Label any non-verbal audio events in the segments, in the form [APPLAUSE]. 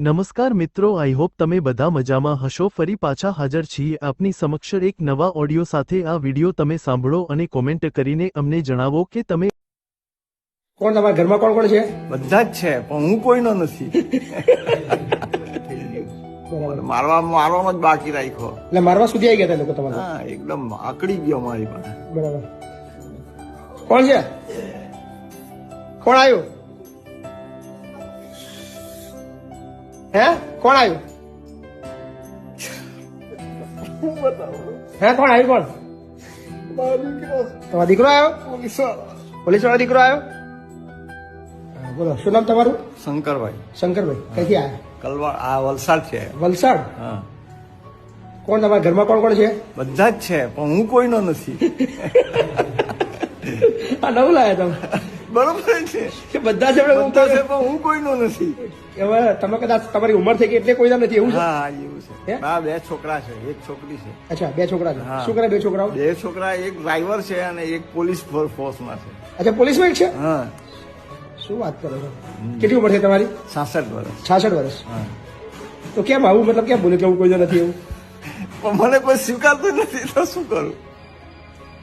નમસ્કાર મિત્રો I hope તમે બધા મજામાં હશો. ફરી પાછા હાજર છીએ આપની સમક્ષ એક નવા ઓડિયો સાથે. આ વિડિયો તમે સાંભળો અને કોમેન્ટ કરીને અમને જણાવો કે તમે કોણ? તમારા ઘરમાં કોણ કોણ છે? બધા જ છે પણ હું કોઈનો નથી. મારવા મારવામાં જ બાકી રાખ્યો. એટલે મારવા સુધી આવી ગયા લોકો તમારા? હા એકદમ આકડી ગયો મારી પાસે. બરાબર. કોણ છે? કોણ આવ્યું? હે? કોણ આવ્યું? હે કોણ આવ્યું? કોણ? તમારો દીકરો આવ્યો? પોલીસ વાળો દીકરો આવ્યો? બોલો શું નામ તમારું? શંકરભાઈ. શંકરભાઈ ક્યાંથી આવ્યા? કલવા આ વલસાડ છે. વલસાડ? હા. કોણ તમારા ઘરમાં કોણ કોણ છે? બધા જ છે પણ હું કોઈનો નથી. [LAUGHS] આ નવું લાયા તમે. બરોબર છે? કે બધા છે પણ હું કોઈનો નથી. હવે તમે કદાચ તમારી ઉંમર થઈ ગઈ એટલે કોઈ નથી એવું છે? હા એવું છે. હા? બે છોકરા છે એક છોકરી છે. અચ્છા બે છોકરા છે. શું કરે બે છોકરાઓ? બે છોકરા એક ડ્રાઈવર છે અને એક પોલીસ ફોર- ફોર્સમાં છે. અચ્છા પોલીસમાં એક છે? હા. શું વાત કરો છો? કેટલી ઉંમર છે તમારી? સાસઠ વર્ષ. છાસઠ વર્ષ. તો કેમ આવું? મતલબ કેમ બોલે કે હું કોઈ નથી એવું? પણ મને કોઈ સ્વીકારતું નથી તો શું કરું?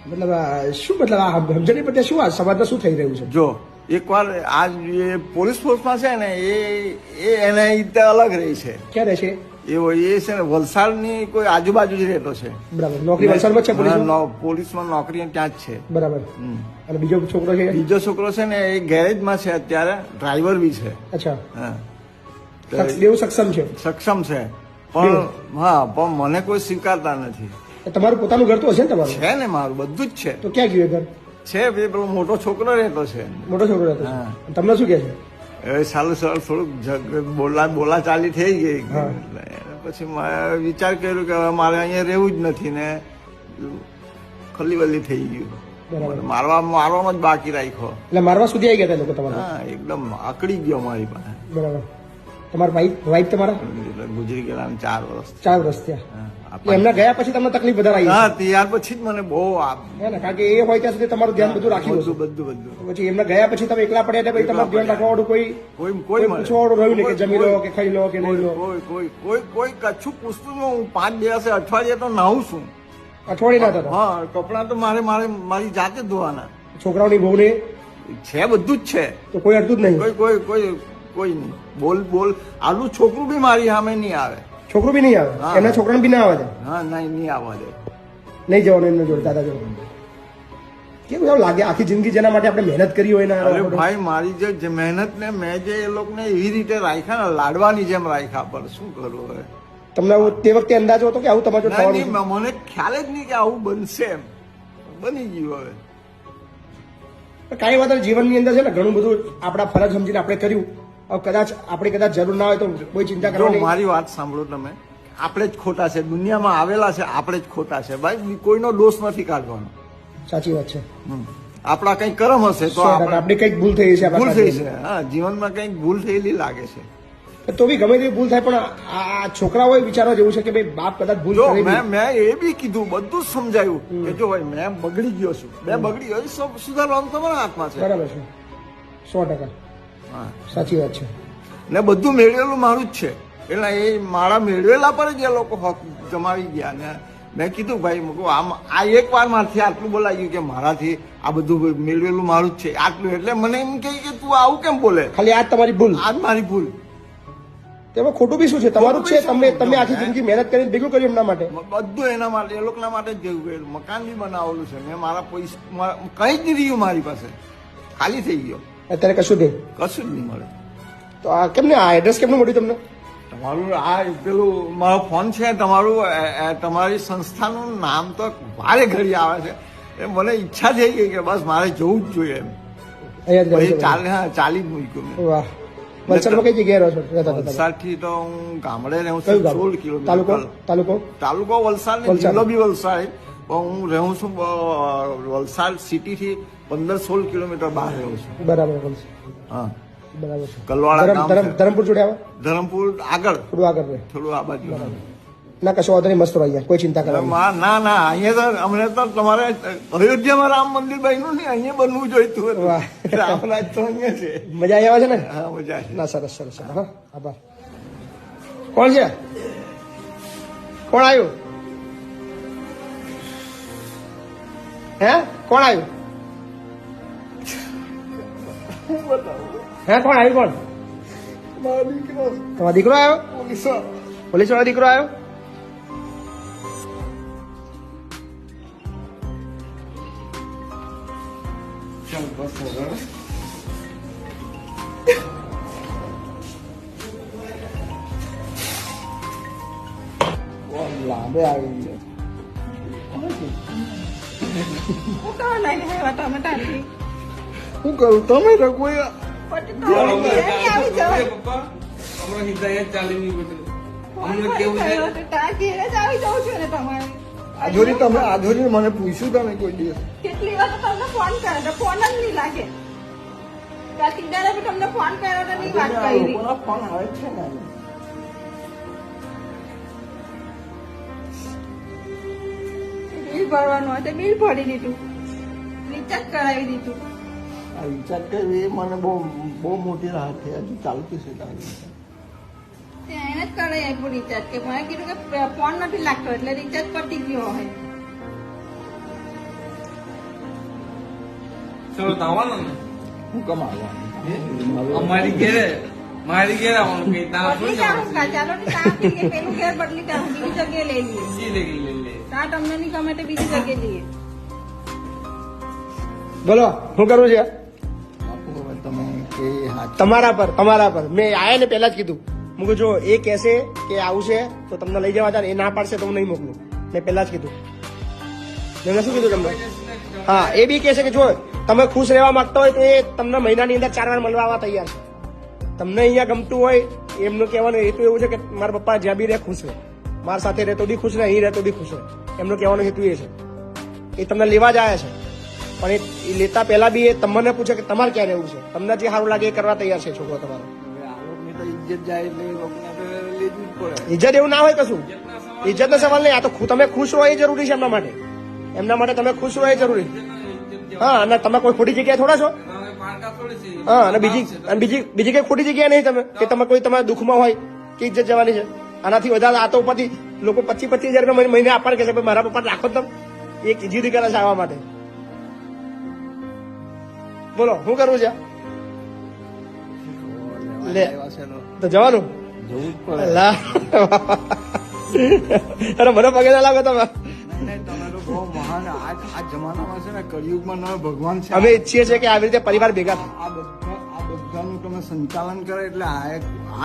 મતલબ શું મતલબ આ સમજણી પડે શું આ સમાજમાં શું થઈ રહ્યું છે? જો એકવાર આ જે પોલીસ ફોર્સમાં છે ને એ એ એના અલગ રહી છે. ક્યાં રહે છે? એવો એ છે ને વલસાડની કોઈ આજુબાજુ જ રહેતો છે. બરાબર. નોકરી વલસાડમાં છે પોલીસમાં? નોકરી ત્યાં જ છે. બરાબર. અને બીજો છોકરો છે? બીજો છોકરો છે ને એ ગેરેજમાં છે અત્યારે ડ્રાઈવર બી છે. અચ્છા. હા. તો સક્ષમ છે? સક્ષમ છે. પણ હા પણ મને કોઈ સ્વીકારતા નથી. તમારું પોતાનું ઘર તો હશે ને તમારું? છે ને મારું બધું જ છે. તો ક્યાં ગયું એ ઘર? છે ભાઈ પેલો મોટો છોકરો રહેતો છે. મોટો છોકરો રહેતો. છે. તમને શું કહે છે? હવે સારું સાલું થોડુંક બોલા બોલા ચાલી થઈ ગઈ. પછી મેં વિચાર કર્યો કે હવે મારે અહીંયા રહેવું જ નથી ને ખલી વલી થઈ ગયું. મારવા મારવામાં જ બાકી રાખ્યો. એટલે મારવા સુધી આવી ગયા હતા લોકો તમારા? હા એકદમ આકડી ગયો મારી પાસે. બરાબર. તમારા વાઈફ વાઈફ તમારા? ગુજરી ગયેલા ચાર વર્ષ ચાર વર્ષ થયા. એમના ગયા પછી તમને તકલીફ વધારે આવી હા ત્યાર પછી જ મને બહુ ને કારણ કે એ હોય ત્યાં સુધી તમારું ધ્યાન બધું રાખ્યું હશે બધું બધું પછી એમના ગયા પછી તમે એકલા પડ્યા એટલે તમારું ધ્યાન રાખવા કોઈ કોઈ કોઈ રહ્યું નહીં કે જમી લો કે ખાઈ લો કે નહીં લો. કોઈ કોઈ કોઈ કોઈ કચ્છું પૂછતું હું પાંચ દિવસે અઠવાડિયે તો નાહું છું. અઠવાડિયે ના થતા? હા કપડાં તો મારે મારે મારી જાતે જ ધોવાના. છોકરાઓની બહુને? છે બધું જ છે. તો કોઈ અડતું જ નહીં? કોઈ કોઈ કોઈ કોઈ નહીં. બોલ બોલ. આલું છોકરું બી મારી સામે નહીં આવે. છોકરું બી નહીં આવે. એમના છોકરાને બી ના આવે? છે હા નહીં નહીં આવવા દે. નહીં જવાનું એમને જોડે દાદા જોડે. કેવું એવું લાગે આખી જિંદગી જેના માટે આપણે મહેનત કરી હોય ને અરે ભાઈ મારી જે- મહેનત ને મેં જે એ લોકોને એવી રીતે રાખ્યા ને લાડવાની જેમ રાખ્યા પર શું કરું હવે? તમને તે વખતે અંદાજો હતો કે આવું તમારો થવાનું મને ખ્યાલ જ નહીં કે આવું બનશે એમ. બની ગયું હવે. કઈ વાત જીવનની અંદર છે ને ઘણું બધું આપણા ફરજ સમજીને આપણે કર્યું. કદાચ આપણે કદાચ જરૂર ના હોય તો કોઈ ચિંતા કરો મારી વાત સાંભળો તમે. આપણે જ ખોટા છે. દુનિયામાં આવેલા છે આપણે જ ખોટા છે. ભાઈ કોઈનો દોષ નથી કાઢવાનો. સાચી વાત છે. આપણા કઈ કરમ હશે તો આપણે કંઈક ભૂલ થઈ છે ભૂલ થઈ છે. હા જીવનમાં કંઈક ભૂલ થયેલી લાગે છે. તો બી ગમે તેવી ભૂલ થાય પણ આ છોકરાઓએ વિચારવા જેવું છે કે ભાઈ બાપ કદાચ ભૂલ કરે મેં મેં એ બી કીધું બધું સમજાયું કે જો ભાઈ મેં બગડી ગયો છું. મેં બગડી ગયો સુધારવાનું તમારા હાથમાં છે. બરાબર છે. સો ટકા. સાચી વાત છે. ને બધું મેળવેલું મારું જ છે. એટલે એ મારા મેળવેલા પર જ એ લોકો હક જમાવી ગયા ને મેં કીધું ભાઈ મૂકું આમ આ એક વાર મારથી આટલું બોલાયું કે મારાથી આ બધું મેળવેલું મારું જ છે. આટલું એટલે મને એમ કહે કે તું આવું કેમ બોલે? ખાલી આ તમારી ભૂલ. આ મારી ભૂલ. તેમાં ખોટું બી શું છે? તમારું છે. તમે તમે આખી જિંદગી મહેનત કરીને ભેગું કર્યું એમના માટે. બધું એના માટે એ લોકોના માટે જ ગયેલું મકાન બી બનાવેલું છે. મેં મારા પૈસા કંઈ જ નહીં રહ્યું મારી પાસે. ખાલી થઈ ગયો. અત્યારે કશું નહીં કશું જ નહીં મળે. તો આ કેમને આ એડ્રેસ કેમનું મળ્યું તમને? તમારું આ પેલું મારો ફોન છે તમારું તમારી સંસ્થાનું નામ તો વારે ઘડી આવે છે. એ મને ઈચ્છા થઈ ગઈ કે બસ મારે જવું જ જોઈએ એમ. ચાલે હા ચાલી મૂક્યું મેં. વાહ. વલસાડમાં કઈ જગ્યાએ રહો છો? રહેતા હતા તમે? વલસાડથી તો હું ગામડે રહું છું સોળ કિલોમીટર. તાલુકો? તાલુકો તાલુકો વલસાડ. જિલ્લો બી વલસાડ. પણ હું રહું છું વલસાડ સિટીથી પંદર સોળ કિલોમીટર બહાર રહ્યો છું. બરાબર હા. બરાબર છે. કલવાડા. ધરમપુર જોડે આવે. ધરમપુર આગળ. થોડું આગળ રહે. થોડું આ બાજુ. ના કશો વાંધો નહીં મસ્ત રહો અહીંયા. કોઈ ચિંતા કરવાની ના ના અહીંયા તો અમને તો તમારે અયોધ્યામાં રામ મંદિર બન્યું ને અહીંયા બનવું જોઈતું હતું. રામરાજ તો અહીંયા છે. મજા આવી આવે છે ને? હા મજા ના સરસ સરસ સરસ. હા આભાર. કોણ છે? કોણ આવ્યું? હે? કોણ આવ્યું? હે કોણ આવ્યું કોણ મારો દીકરો તમારો દીકરો આવ્યો પોલીસ પોલીસ વાળો દીકરો આવ્યો ચાલ બસ હવે લાંબે આવી ગયો હું કાં લઈને આવ્યા તમે તારી શું કરું તમે તમારે આધોરી તમે આધોરી મને પૂછ્યું તમે કોઈ દિવસ. કેટલી વાર તમને ફોન કર્યો ફોન જ નહીં લાગે. તમને ફોન કર્યો તો નહીં વાત કરી. ફોન આવે છે ને. બિલ ભરવાનું હોય તો બિલ ભરી દીધું. રિચાર્જ કરાવી દીધું. આ કરવી એ મને બહુ બહુ મોટી રાહત થઈ. હજુ ચાલતું છે એને જ કરાવી આપ્યું રિચાર્જ કે મને કીધું કે ફોન નથી લાગતો એટલે રિચાર્જ પતી ગયો હોય ચલો તો આવવાનું ને. હું કમાવાનું અમારી ઘેરે મારી ઘેરે આવવાનું. કઈ તારા ચાલો પેલું ઘેર બદલી બીજી જગ્યાએ લઈ લઈએ. જી લઈ લઈ લે તમને નહીં ગમે તો બીજી જગ્યાએ લઈએ. બોલો શું કરવું છે? તમે કે તમારા પર તમારા પર. મેં આયા ને પહેલા જ કીધું. હું કહું જો એ કહેશે કે આવું છે, તો તમને લઈ જવા હતા એ ના પાડશે, તો હું નહીં મોકલું. મેં પહેલા જ કીધું. મેં શું કીધું તમને? હા, એ બી કહેશે કે જો તમે ખુશ રહેવા માંગતા હોય તો એ તમને મહિનાની અંદર ચાર વાર મળવા આવવા તૈયાર છે. તમને અહીંયા ગમતું હોય, એમનું કહેવાનું હેતુ એવું છે કે મારા પપ્પા જ્યાં બી રહે ખુશ રહે. મારા સાથે રહેતો બી ખુશ રહે, અહીં રહેતો બી ખુશ રહે. એમનો કહેવાનો હેતુ એ છે. એ તમને લેવા જ આવ્યા છે. પણ એ- લેતા પહેલા બી એ તમને પૂછે કે તમારે ક્યાં રહેવું છે? તમને જે સારું લાગે એ કરવા તૈયાર છે છોકરો તમારો. ઇજ્જત ઇજ્જત એવું ના હોય કશું. ઇજ્જતનો સવાલ નહીં આ તો તમે ખુશ હોય એ જરૂરી છે એમના માટે. એમના માટે તમે ખુશ હોય એ જરૂરી. હા અને તમે કોઈ ખોટી જગ્યાએ થોડા છો? હા અને બીજી અને બીજી બીજી કઈ ખોટી જગ્યાએ નહીં તમે કે તમે કોઈ તમારા દુઃખમાં હોય કે ઇજ્જત જવાની છે. આનાથી વધારે આ તો ઉપરથી લોકો પચીસ પચીસ હજાર રૂપિયા મહિને આપવાનું કે છે મારા પપ્પા રાખો તમે. એક જીદ કરે છે આવવા માટે. બોલો શું કરવું છે? લે, તો જવાનું. અરે, મને પગે ના લાગો તમે. અમે ઈચ્છીએ છીએ કે આવી રીતે પરિવાર ભેગા આ બધા આ બધાનું તમે સંચાલન કરે એટલે